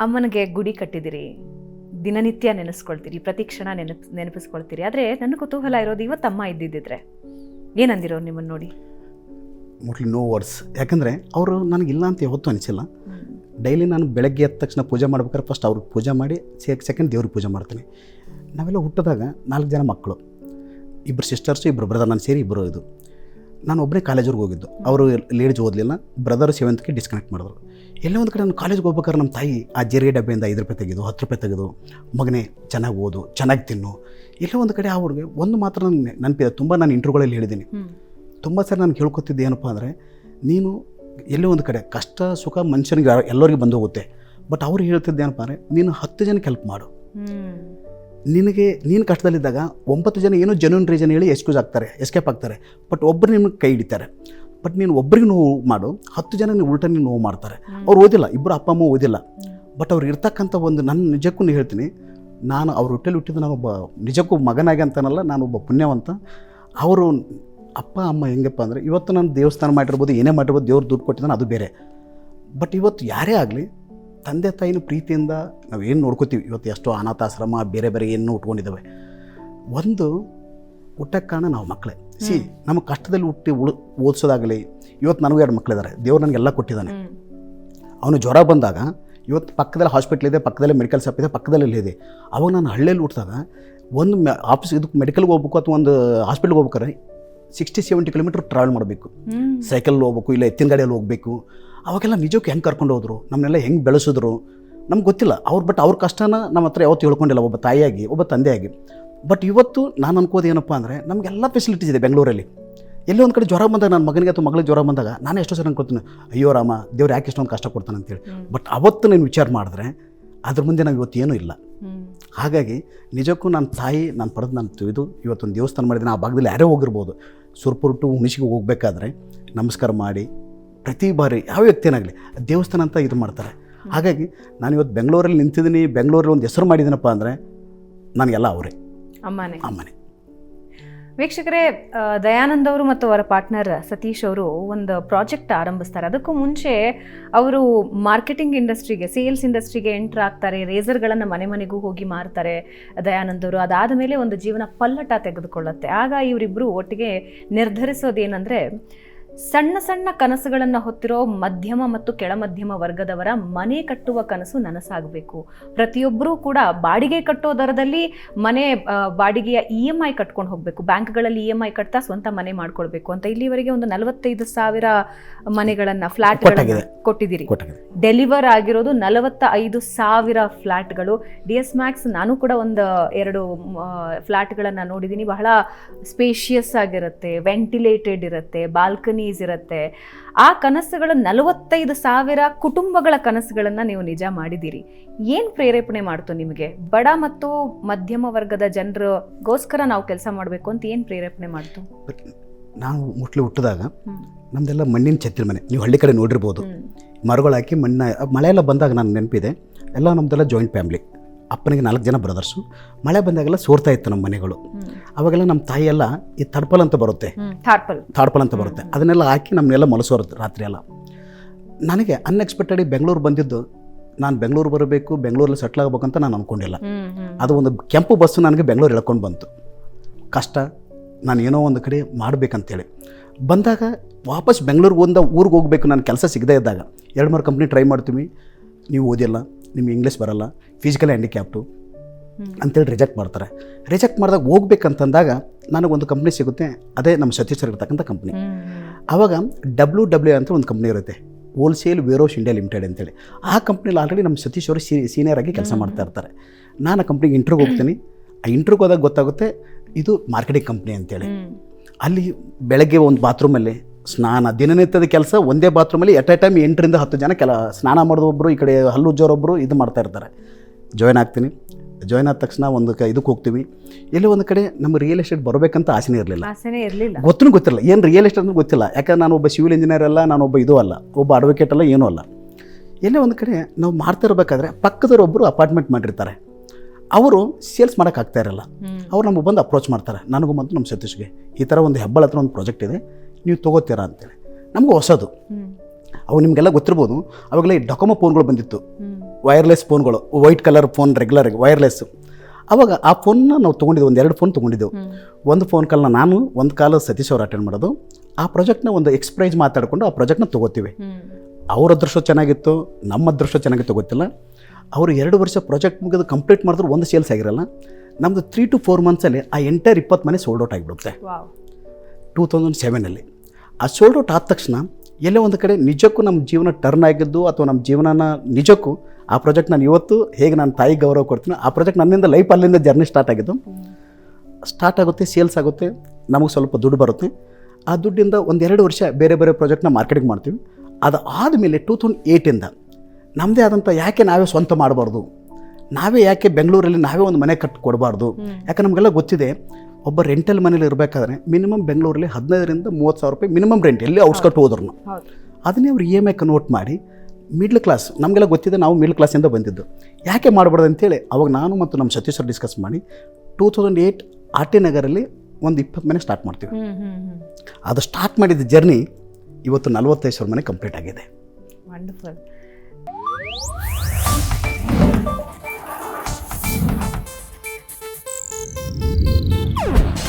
ಅಮ್ಮನಿಗೆ ಗುಡಿ ಕಟ್ಟಿದಿರಿ ದಿನನಿತ್ಯ ನೆನೆಸ್ಕೊಳ್ತೀರಿ, ಪ್ರತಿ ಕ್ಷಣ ನೆನಪು, ನೆನಪಿಸ್ಕೊಳ್ತೀರಿ. ಆದರೆ ನನ್ನ ಕುತೂಹಲ ಇರೋದು ಇವತ್ತು ಅಮ್ಮ ಇದ್ದಿದ್ದಿದ್ರೆ. ಏನಂದಿರೋರು ನಿಮ್ಮನ್ನು ನೋಡಿ? ಮೋಸ್ಟ್ಲಿ ನೋ ವರ್ಡ್ಸ್ ಯಾಕಂದರೆ ಅವರು ನನಗಿಲ್ಲ ಅಂತ ಯಾವತ್ತೂ ಅನಿಸಿಲ್ಲ. ಡೈಲಿ ನಾನು ಬೆಳಗ್ಗೆ ಎದ್ದ ತಕ್ಷಣ ಪೂಜೆ ಮಾಡ್ಬೇಕಾದ್ರೆ ಫಸ್ಟ್ ಅವ್ರಿಗೆ ಪೂಜೆ ಮಾಡಿ ಸೆಕ್ ಸೆಕೆಂಡ್ ದೇವ್ರಿಗೆ ಪೂಜೆ ಮಾಡ್ತೀನಿ. ನಾವೆಲ್ಲ ಹುಟ್ಟಿದಾಗ ನಾಲ್ಕು ಜನ ಮಕ್ಕಳು. ಇಬ್ಬರು ಸಿಸ್ಟರ್ಸು ಇಬ್ಬರು ಬ್ರದರ್ ನಾನು ಸೇರಿ ಇಬ್ಬರು ಇದು. ನಾನು ಒಬ್ಬನೇ ಕಾಲೇಜಿಗೆ ಹೋಗಿದ್ದು. ಅವರು ಲೇಡೀಸ್ ಓದಲಿಲ್ಲ ಬ್ರದರ್ ಸೆವೆಂತ್ಗೆ ಡಿಸ್ಕನೆಕ್ಟ್ ಮಾಡಿದ್ರು. ಎಲ್ಲೋ ಒಂದು ಕಡೆ ನಾನು ಕಾಲೇಜ್ಗೆ ಹೋಗ್ಬೇಕಾದ್ರೆ ನಮ್ಮ ತಾಯಿ ಆ ಜೀರಿಗೆ ಡಬ್ಬೆಯಿಂದ ಐದು ರೂಪಾಯಿ ತೆಗೆದು ಹತ್ತು ರೂಪಾಯಿ ತೆಗೆದು ಮಗನೇ ಚೆನ್ನಾಗಿ ಓದು ಚೆನ್ನಾಗಿ ತಿನ್ನು. ಎಲ್ಲೋ ಒಂದು ಕಡೆ ಅವ್ರಿಗೆ ಒಂದು ಮಾತ್ರ ನನಗೆ ನೆನಪಿದೆ ತುಂಬ ನಾನು ಇಂಟ್ರ್ಯೂಗಳಲ್ಲಿ ಹೇಳಿದ್ದೀನಿ. ತುಂಬ ಸರಿ ನಾನು ಕೇಳ್ಕೊತಿದ್ದೆ ಏನಪ್ಪ ಅಂದರೆ ನೀನು ಎಲ್ಲೋ ಒಂದು ಕಡೆ ಕಷ್ಟ ಸುಖ ಮನುಷ್ಯನಿಗೆ ಎಲ್ಲರಿಗೂ ಬಂದು ಹೋಗುತ್ತೆ ಬಟ್ ಅವ್ರು ಹೇಳ್ತಿದ್ದೆ ಏನಪ್ಪ ಅಂದರೆ ನೀನು ಹತ್ತು ಜನಕ್ಕೆ ಹೆಲ್ಪ್ ಮಾಡು. ನಿನಗೆ ನೀನು ಕಷ್ಟದಲ್ಲಿದ್ದಾಗ ಒಂಬತ್ತು ಜನ ಏನೋ ಜೆನ್ಯೂನ್ ರೀಸನ್ ಹೇಳಿ ಎಸ್ಕ್ಯೂಸ್ ಆಗ್ತಾರೆ ಎಸ್ಕೇಪ್ ಆಗ್ತಾರೆ. ಬಟ್ ಒಬ್ಬರು ನಿಮಗೆ ಕೈ ಹಿಡಿತಾರೆ. ಬಟ್ ನೀನು ಒಬ್ಬರಿಗೆ ನೋವು ಮಾಡು ಹತ್ತು ಜನ ನೀವು ಉಲ್ಟ ನೀನು ನೋವು ಮಾಡ್ತಾರೆ. ಅವ್ರು ಓದಿಲ್ಲ ಇಬ್ಬರು ಅಪ್ಪ ಅಮ್ಮ ಓದಿಲ್ಲ. ಬಟ್ ಅವ್ರು ಇರ್ತಕ್ಕಂಥ ಒಂದು ನನ್ನ ನಿಜಕ್ಕೂ ಹೇಳ್ತೀನಿ ನಾನು ಅವ್ರ ಹೊಟ್ಟೆಲಿ ಹುಟ್ಟಿದ್ದು ನಾನೊಬ್ಬ ನಿಜಕ್ಕೂ ಮಗನಾಗಿ ಅಂತಾನಲ್ಲ ಒಬ್ಬ ಪುಣ್ಯವಂತ. ಅವರು ಅಪ್ಪ ಅಮ್ಮ ಹೆಂಗಪ್ಪ ಅಂದರೆ ಇವತ್ತು ನಾನು ದೇವಸ್ಥಾನ ಮಾಡಿರ್ಬೋದು ಏನೇ ಮಾಡಿರ್ಬೋದು ದೇವ್ರು ದುಡ್ಡು ಕೊಟ್ಟಿದ್ದಾನೆ ಅದು ಬೇರೆ. ಬಟ್ ಇವತ್ತು ಯಾರೇ ಆಗಲಿ ತಂದೆ ತಾಯಿನ ಪ್ರೀತಿಯಿಂದ ನಾವು ಏನು ನೋಡ್ಕೋತೀವಿ? ಇವತ್ತು ಎಷ್ಟೋ ಅನಾಥಾಶ್ರಮ ಬೇರೆ ಬೇರೆ ಏನು ಉಟ್ಕೊಂಡಿದ್ದಾವೆ ಒಂದು ಹುಟ್ಟಕ್ಕೆ ಕಾರಣ ನಾವು ಮಕ್ಕಳೇ ಸಿ ನಮ್ಮ ಕಷ್ಟದಲ್ಲಿ ಹುಟ್ಟಿ ಉಳು ಓದಿಸೋದಾಗಲಿ ಇವತ್ತು ನನಗೂ ಎರಡು ಮಕ್ಕಳಿದ್ದಾರೆ ದೇವ್ರು ನನಗೆಲ್ಲ ಕೊಟ್ಟಿದ್ದಾನೆ. ಅವನು ಜ್ವರ ಬಂದಾಗ ಇವತ್ತು ಪಕ್ಕದಲ್ಲಿ ಹಾಸ್ಪಿಟ್ಲ್ ಇದೆ ಪಕ್ಕದಲ್ಲೇ ಮೆಡಿಕಲ್ ಶಾಪ್ ಇದೆ ಪಕ್ಕದಲ್ಲಿ ಇದೆ. ಅವಾಗ ನಾನು ಹಳ್ಳಿಯಲ್ಲಿ ಹುಟ್ಟಿದಾಗ ಒಂದು ಮೆ ಆಫೀಸ್ ಇದಕ್ಕೆ ಮೆಡಿಕಲ್ಗೆ ಹೋಗ್ಬೇಕು ಅಥವಾ ಒಂದು ಹಾಸ್ಪಿಟ್ಲ್ಗೆ ಹೋಗ್ಬೇಕಾದ್ರೆ ಸಿಕ್ಸ್ಟಿ ಸೆವೆಂಟಿ ಕಿಲೋಮೀಟ್ರ್ ಟ್ರಾವೆಲ್ ಮಾಡಬೇಕು. ಸೈಕಲ್ ಹೋಗ್ಬೇಕು ಇಲ್ಲ ಎತ್ತಿನ ಗಾಡಿಯಲ್ಲಿ ಹೋಗಬೇಕು. ಅವಾಗೆಲ್ಲ ನಿಜಕ್ಕೂ ಹೆಂಗೆ ಕರ್ಕೊಂಡು ಹೋದ್ರು? ನಮ್ಮನ್ನೆಲ್ಲ ಹೆಂಗೆ ಬೆಳೆಸಿದ್ರು? ನಮ್ಗೆ ಗೊತ್ತಿಲ್ಲ. ಅವ್ರು ಬಟ್ ಅವ್ರ ಕಷ್ಟನ ನಮ್ಮ ಹತ್ರ ಯಾವತ್ತು ಹೇಳ್ಕೊಂಡಿಲ್ಲ. ಒಬ್ಬ ತಾಯಿಯಾಗಿ ಒಬ್ಬ ತಂದೆಯಾಗಿ. ಬಟ್ ಇವತ್ತು ನಾನು ಅನ್ಕೋದು ಏನಪ್ಪ ಅಂದರೆ ನಮಗೆಲ್ಲ ಫೆಸಿಲಿಟೀಸ್ ಇದೆ ಬೆಂಗಳೂರಲ್ಲಿ. ಎಲ್ಲೋ ಒಂದು ಕಡೆ ಜ್ವರ ಬಂದಾಗ ನನ್ನ ಮಗನಿಗೆ ಅಥವಾ ಮಗಳಿಗೆ ಜ್ವರ ಬಂದಾಗ ನಾನು ಎಷ್ಟೋ ಸಲ ಅನ್ಕೋತೀನಿ ಅಯ್ಯೋ ರಾಮ ದೇವ್ರು ಯಾಕೆ ಇಷ್ಟೊಂದು ಕಷ್ಟ ಕೊಡ್ತಾನೆ ಅಂತೇಳಿ ಬಟ್ ಅವತ್ತು ನಾನು ವಿಚಾರ ಮಾಡಿದ್ರೆ ಅದ್ರ ಮುಂದೆ ನಾವು ಇವತ್ತು ಏನೂ ಇಲ್ಲ. ಹಾಗಾಗಿ ನಿಜಕ್ಕೂ ನನ್ನ ತಾಯಿ ನಾನು ಪಡೆದು ನಾನು ತಿಳಿದು ಇವತ್ತೊಂದು ದೇವಸ್ಥಾನ ಮಾಡಿದ್ದೀನಿ ಆ ಭಾಗದಲ್ಲಿ ಯಾರೇ ಹೋಗಿರ್ಬೋದು ಸುರ್ಪುರುಟು ಹುಣಸಿಗೆ ಹೋಗ್ಬೇಕಾದ್ರೆ ನಮಸ್ಕಾರ ಮಾಡಿ ಪ್ರತಿ ಬಾರಿ ಯಾವ ವ್ಯಕ್ತಿಯನ್ನಾಗಲಿ ದೇವಸ್ಥಾನ ಅಂತ ಇದು ಮಾಡ್ತಾರೆ. ಹಾಗಾಗಿ ನಾನು ಇವತ್ತು ಬೆಂಗಳೂರಲ್ಲಿ ನಿಂತಿದ್ದೀನಿ ಬೆಂಗಳೂರಲ್ಲಿ ಒಂದು ಹೆಸರು ಮಾಡಿದ್ದೀನಪ್ಪ ಅಂದರೆ ನನಗೆಲ್ಲ ಅವರೇ. ಅಮ್ಮನೇ. ಅಮ್ಮನೇ. ವೀಕ್ಷಕರೇ ದಯಾನಂದ್ ಅವರು ಮತ್ತು ಅವರ ಪಾರ್ಟ್ನರ್ ಸತೀಶ್ ಅವರು ಒಂದು ಪ್ರಾಜೆಕ್ಟ್ ಆರಂಭಿಸ್ತಾರೆ. ಅದಕ್ಕೂ ಮುಂಚೆ ಅವರು ಮಾರ್ಕೆಟಿಂಗ್ ಇಂಡಸ್ಟ್ರಿಗೆ ಸೇಲ್ಸ್ ಇಂಡಸ್ಟ್ರಿಗೆ ಎಂಟ್ರ್ ಆಗ್ತಾರೆ ರೇಸರ್ಗಳನ್ನು ಮನೆ ಮನೆಗೂ ಹೋಗಿ ಮಾರ್ತಾರೆ ದಯಾನಂದ್ ಅವರು. ಅದಾದ ಮೇಲೆ ಒಂದು ಜೀವನ ಪಲ್ಲಟ ತೆಗೆದುಕೊಳ್ಳುತ್ತೆ. ಆಗ ಇವರಿಬ್ಬರು ಒಟ್ಟಿಗೆ ನಿರ್ಧರಿಸೋದೇನೆಂದರೆ ಸಣ್ಣ ಸಣ್ಣ ಕನಸುಗಳನ್ನು ಹೊತ್ತಿರೋ ಮಧ್ಯಮ ಮತ್ತು ಕೆಳಮಧ್ಯಮ ವರ್ಗದವರ ಮನೆ ಕಟ್ಟುವ ಕನಸು ನನಸಾಗಬೇಕು. ಪ್ರತಿಯೊಬ್ಬರೂ ಕೂಡ ಬಾಡಿಗೆ ಕಟ್ಟೋ ದರದಲ್ಲಿ ಮನೆ ಬಾಡಿಗೆಯ ಇ ಎಂ ಐ ಕಟ್ಕೊಂಡು ಹೋಗಬೇಕು. ಬ್ಯಾಂಕ್ಗಳಲ್ಲಿ ಇ ಎಂ ಐ ಕಟ್ತಾ ಸ್ವಂತ ಮನೆ ಮಾಡ್ಕೊಳ್ಬೇಕು ಅಂತ ಇಲ್ಲಿವರೆಗೆ ಒಂದು ನಲವತ್ತೈದು ಸಾವಿರ ಮನೆಗಳನ್ನ ಫ್ಲಾಟ್. ಕೊಟ್ಟಿದ್ದೀರಿ. ಡೆಲಿವರ್ ಆಗಿರೋದು ನಲವತ್ತ ಐದು ಸಾವಿರ ಫ್ಲ್ಯಾಟ್ಗಳು ಡಿ ಎಸ್ ಮ್ಯಾಕ್ಸ್ ನಾನು ಕೂಡ ಒಂದು ಎರಡು ಫ್ಲ್ಯಾಟ್ಗಳನ್ನು ನೋಡಿದ್ದೀನಿ. ಬಹಳ ಸ್ಪೇಷಿಯಸ್ ಆಗಿರುತ್ತೆ ವೆಂಟಿಲೇಟೆಡ್ ಇರುತ್ತೆ ಬಾಲ್ಕನೀಸ್ ಇರುತ್ತೆ ಆ ಕನಸುಗಳ ನಲವತ್ತೈದು ಸಾವಿರ ಕುಟುಂಬಗಳ ಕನಸುಗಳನ್ನು ನೀವು ನಿಜ ಮಾಡಿದ್ದೀರಿ. ಏನು ಪ್ರೇರೇಪಣೆ ಮಾಡ್ತು ನಿಮಗೆ? ಬಡ ಮತ್ತು ಮಧ್ಯಮ ವರ್ಗದ ಜನರಿಗೋಸ್ಕರ ನಾವು ಕೆಲಸ ಮಾಡಬೇಕು ಅಂತ ಏನು ಪ್ರೇರೇಪಣೆ ಮಾಡ್ತು? ನಾವು ಮುಟ್ಲು ಹುಟ್ಟಿದಾಗ ನಮ್ದೆಲ್ಲ ನಮ್ಮದೆಲ್ಲ ಮಣ್ಣಿನ ಛತ್ತಿನ ಮನೆ ನೀವು ಹಳ್ಳಿ ಕಡೆ ನೋಡಿರ್ಬೋದು. ಮರಗಳು ಹಾಕಿ ಮಣ್ಣ ಮಳೆ ಎಲ್ಲ ಬಂದಾಗ ನಾನು ನೆನಪಿದೆ. ಎಲ್ಲ ನಮ್ಮದೆಲ್ಲ ಜಾಯಿಂಟ್ ಫ್ಯಾಮ್ಲಿ ಅಪ್ಪನಿಗೆ ನಾಲ್ಕು ಜನ ಬ್ರದರ್ಸು ಮಳೆ ಬಂದಾಗೆಲ್ಲ ಸೋರ್ತಾ ಇತ್ತು ನಮ್ಮ ಮನೆಗಳು. ಅವಾಗೆಲ್ಲ ನಮ್ಮ ತಾಯಿಯೆಲ್ಲ ಈ ತಡ್ಪಲ್ ಅಂತ ಬರುತ್ತೆ. ತಾಡ್ಪಲ್. ಅಂತ ಬರುತ್ತೆ. ಅದನ್ನೆಲ್ಲ ಹಾಕಿ ನಮ್ಮನ್ನೆಲ್ಲ ಮಲಸೋರು ರಾತ್ರಿ ಎಲ್ಲ. ನನಗೆ ಅನ್ಎಕ್ಸ್ಪೆಕ್ಟೆಡ್ ಬೆಂಗಳೂರು ಬಂದಿದ್ದು ನಾನು ಬೆಂಗಳೂರು ಬರಬೇಕು ಬೆಂಗಳೂರಲ್ಲಿ ಸೆಟ್ಲ್ ಆಗಬೇಕಂತ ನಾನು ಅಂದ್ಕೊಂಡಿಲ್ಲ ಅದು ಒಂದು ಕೆಂಪು ಬಸ್ಸು ನನಗೆ ಬೆಂಗಳೂರು ಎಳ್ಕೊಂಡು ಬಂತು. ಕಷ್ಟ. ನಾನು ಏನೋ ಒಂದು ಕಡೆ ಮಾಡಬೇಕಂತೇಳಿ. ಬಂದಾಗ ವಾಪಸ್ ಬೆಂಗಳೂರಿಗೆ ಒಂದು ಊರಿಗೆ ಹೋಗಬೇಕು. ನಾನು ಕೆಲಸ ಸಿಗದೇ ಇದ್ದಾಗ. ಎರಡು ಮೂರು ಕಂಪ್ನಿ ಟ್ರೈ ಮಾಡ್ತೀವಿ. ನೀವು ಓದಿಲ್ಲ. ನಿಮ್ಗೆ ಇಂಗ್ಲೀಷ್ ಬರಲ್ಲ ಫಿಸಿಕಲ್ ಹ್ಯಾಂಡಿಕ್ಯಾಪ್ಟು. ಅಂತೇಳಿ ರಿಜೆಕ್ಟ್ ಮಾಡ್ತಾರೆ. ರಿಜೆಕ್ಟ್ ಮಾಡಿದಾಗ ಹೋಗ್ಬೇಕಂತಂದಾಗ ನನಗೊಂದು ಕಂಪ್ನಿ ಸಿಗುತ್ತೆ ಅದೇ ನಮ್ಮ ಸತೀಶ್ ಇರ್ತಕ್ಕಂಥ ಕಂಪ್ನಿ ಆವಾಗ ಡಬ್ಲ್ಯೂ ಡಬ್ಲ್ಯೂ ಅಂತ ಒಂದು ಕಂಪ್ನಿ ಇರುತ್ತೆ ಹೋಲ್ಸೇಲ್ ವೇರೋಸ್ ಇಂಡಿಯಾ ಲಿಮಿಟೆಡ್ ಅಂತೇಳಿ. ಆ ಕಂಪ್ನಿಲಿ ಆಲ್ರೆಡಿ ನಮ್ಮ ಸತೀಶ್ ಅವರು ಸೀನಿಯರ್ ಆಗಿ ಕೆಲಸ ಮಾಡ್ತಾ ಇರ್ತಾರೆ. ನಾನು ಆ ಕಂಪ್ನಿಗೆ ಇಂಟ್ರ್ಯೂಗೆ ಹೋಗ್ತೀನಿ. ಆ ಇಂಟ್ರ್ಯೂಗೆ ಹೋದಾಗ ಗೊತ್ತಾಗುತ್ತೆ ಇದು ಮಾರ್ಕೆಟಿಂಗ್ ಕಂಪ್ನಿ ಅಂತೇಳಿ. ಅಲ್ಲಿ ಬೆಳಗ್ಗೆ ಒಂದು ಬಾತ್ರೂಮಲ್ಲಿ ಸ್ನಾನ ದಿನನಿತ್ಯದ ಕೆಲಸ ಒಂದೇ ಬಾತ್ರೂಮಲ್ಲಿ ಎಟ್ ಎ ಟೈಮ್ ಎಂಟರಿಂದ ಹತ್ತು ಜನ ಕೆಲ ಸ್ನಾನ ಮಾಡೋದೊಬ್ಬರು ಈ ಕಡೆ ಹಲ್ಲು ಉಜ್ಜೋರೊಬ್ಬರು ಇದು ಮಾಡ್ತಾ ಇರ್ತಾರೆ. ಜಾಯ್ನ್ ಆಗ್ತೀನಿ. ಜಾಯ್ನ್ ಆದ ತಕ್ಷಣ ಒಂದು ಕ ಇದಕ್ಕೆ ಹೋಗ್ತೀವಿ. ಎಲ್ಲೋ ಒಂದು ಕಡೆ ನಮ್ಮ ರಿಯಲ್ ಎಸ್ಟೇಟ್ ಬರಬೇಕಂತ ಆಸೆನೇ ಇರಲಿಲ್ಲ. ಆಸೆನೇ ಇರಲಿಲ್ಲ. ಗೊತ್ತೂ ಗೊತ್ತಿಲ್ಲ ಏನು ರಿಯಲ್ ಎಸ್ಟೇಟ್ ಅಂತ ಗೊತ್ತಿಲ್ಲ. ಯಾಕಂದ್ರೆ ನಾನು ಒಬ್ಬ ಸಿವಿಲ್ ಇಂಜಿನಿಯರ್ ಅಲ್ಲ ನಾನು ಒಬ್ಬ ಇದು ಅಲ್ಲ ಒಬ್ಬ ಅಡ್ವೊಕೇಟ್ ಅಲ್ಲ ಏನೂ ಅಲ್ಲ. ಎಲ್ಲೇ ಒಂದು ಕಡೆ ನಾವು ಮಾಡ್ತಾ ಇರಬೇಕಾದ್ರೆ ಪಕ್ಕದವರೊಬ್ಬರು ಅಪಾರ್ಟ್ಮೆಂಟ್ ಮಾಡಿರ್ತಾರೆ. ಅವರು ಸೇಲ್ಸ್ ಮಾಡೋಕ್ಕಾಗ್ತಾ ಇರಲ್ಲ. ಅವ್ರು ನಮಗೆ ಬಂದು ಅಪ್ರೋಚ್ ಮಾಡ್ತಾರೆ. ನನಗೂ ಮತ್ತು ನಮ್ಮ ಸತೀಶ್ಗೆ. ಈ ಥರ ಒಂದು ಹೆಬ್ಬಳ ಹತ್ರ ಒಂದು ಪ್ರಾಜೆಕ್ಟ್ ಇದೆ. ನೀವು ತೊಗೋತೀರಾ ಅಂತೇಳಿ. ನಮಗೂ ಹೊಸದು. ಅವು ನಿಮಗೆಲ್ಲ ಗೊತ್ತಿರ್ಬೋದು. ಅವಾಗಲೇ ಈ ಡೊಕೊಮೊ ಫೋನ್ಗಳು ಬಂದಿತ್ತು. ವೈರ್ಲೆಸ್ ಫೋನ್ಗಳು white colour phone regular wireless. ಅವಾಗ ಆ ಫೋನ್ನ ನಾವು ತೊಗೊಂಡಿದ್ದೆವು ಒಂದು ಎರಡು ಫೋನ್ ತೊಗೊಂಡಿದ್ದೆವು ಒಂದು ಫೋನ್ ಕಾಲ್ನ ನಾನು ಒಂದು ಕಾಲ ಸತೀಶ್ ಅವ್ರು ಅಟೆಂಡ್ ಮಾಡೋದು. ಆ ಪ್ರಾಜೆಕ್ಟ್ನ ಒಂದು ಎಕ್ಸ್ಪ್ರೈಸ್ ಮಾತಾಡಿಕೊಂಡು ಆ ಪ್ರಾಜೆಕ್ಟ್ನ ತೊಗೋತೀವಿ. ಅವ್ರ ಅದೃಷ್ಟ ಚೆನ್ನಾಗಿತ್ತು ನಮ್ಮ ಅದೃಷ್ಟ ಚೆನ್ನಾಗಿತ್ತು ಗೊತ್ತಿಲ್ಲ. ಅವರು ಎರಡು ವರ್ಷ ಪ್ರಾಜೆಕ್ಟ್ ಮುಗಿದು ಕಂಪ್ಲೀಟ್ ಮಾಡಿದ್ರು ಒಂದು ಸೇಲ್ಸ್ ಆಗಿರಲ್ಲ. ನಮ್ಮದು ತ್ರೀ ಟು ಫೋರ್ ಮಂತ್ಸಲ್ಲಿ ಆ ಎಂಟೈರ್ ಇಪ್ಪತ್ತು ಮನೆ ಸೋಲ್ಡ್ ಔಟ್ ಆಗಿಬಿಡುತ್ತೆ. ಟೂ ತೌಸಂಡ್ ಸೆವೆನಲ್ಲಿ ಆ ಸೋಲ್ಡ್ ಔಟ್ ಆದ ತಕ್ಷಣ ಎಲ್ಲೋ ಒಂದು ಕಡೆ ನಿಜಕ್ಕೂ ನಮ್ಮ ಜೀವನ ಟರ್ನ್ ಆಗಿದ್ದು ಅಥವಾ ನಮ್ಮ ಜೀವನನ ನಿಜಕ್ಕೂ ಆ ಪ್ರಾಜೆಕ್ಟ್ ನಾನು ಇವತ್ತು ಹೇಗೆ ನಾನು ತಾಯಿ ಗೌರವ ಕೊಡ್ತೀನಿ ಆ ಪ್ರಾಜೆಕ್ಟ್ ನನ್ನಿಂದ ಲೈಫ್ ಅಲ್ಲಿಂದ ಜರ್ನಿ ಸ್ಟಾರ್ಟ್ ಆಗಿದ್ದು. ಸ್ಟಾರ್ಟ್ ಆಗುತ್ತೆ ಸೇಲ್ಸ್ ಆಗುತ್ತೆ ನಮಗೆ ಸ್ವಲ್ಪ ದುಡ್ಡು ಬರುತ್ತೆ. ಆ ದುಡ್ಡಿಂದ ಒಂದೆರಡು ವರ್ಷ ಬೇರೆ ಬೇರೆ ಪ್ರಾಜೆಕ್ಟ್ನ ಮಾರ್ಕೆಟಿಂಗ್ ಮಾಡ್ತೀವಿ. ಅದು ಆದಮೇಲೆ ಟೂ ತೌಸಂಡ್ ಏಯ್ಟಿಂದ ನಮ್ಮದೇ ಆದಂಥ ಯಾಕೆ ನಾವೇ ಸ್ವಂತ ಮಾಡಬಾರ್ದು? ನಾವೇ ಯಾಕೆ ಬೆಂಗಳೂರಲ್ಲಿ ನಾವೇ ಒಂದು ಮನೆ ಕಟ್ಟಿ ಕೊಡಬಾರ್ದು ಯಾಕೆ ನಮಗೆಲ್ಲ ಗೊತ್ತಿದೆ ಒಬ್ಬ ರೆಂಟಲ್ ಮನೇಲಿ ಇರಬೇಕಾದ್ರೆ ಮಿನಿಮಮ್ ಬೆಂಗಳೂರಲ್ಲಿ ಹದಿನೈದರಿಂದ ಮೂವತ್ತು ಸಾವಿರ ರೂಪಾಯಿ ಮಿನಿಮಮ್ ರೆಂಟ್ ಎಲ್ಲಿ ಔಟ್ಸ್ಕಟ್ ಹೋದ್ರು. ಹೌದು. ಅದನ್ನೇ ಅವ್ರು ಇ ಎಂ ಐ ಕನ್ವರ್ಟ್ ಮಾಡಿ ಮಿಡ್ಲ್ ಕ್ಲಾಸ್ ನಮಗೆಲ್ಲ ಗೊತ್ತಿದೆ ನಾವು ಮಿಡ್ಲ್ ಕ್ಲಾಸಿಂದ ಬಂದಿದ್ದು. ಯಾಕೆ ಮಾಡಬಾರ್ದು ಅಂತೇಳಿ ಅವಾಗ ನಾನು ಮತ್ತು ನಮ್ಮ ಸತೀಶ್ ಸರ್ ಡಿಸ್ಕಸ್ ಮಾಡಿ two thousand eight R T ನಗರಲ್ಲಿ ಒಂದು ಇಪ್ಪತ್ತು ಮನೆ ಸ್ಟಾರ್ಟ್ ಮಾಡ್ತೀವಿ. ಅದು ಸ್ಟಾರ್ಟ್ ಮಾಡಿದ ಜರ್ನಿ ಇವತ್ತು ನಲವತ್ತೈದು ಸಾವಿರ ಮನೆ ಕಂಪ್ಲೀಟ್ ಆಗಿದೆ. ವಂಡರ್ಫುಲ್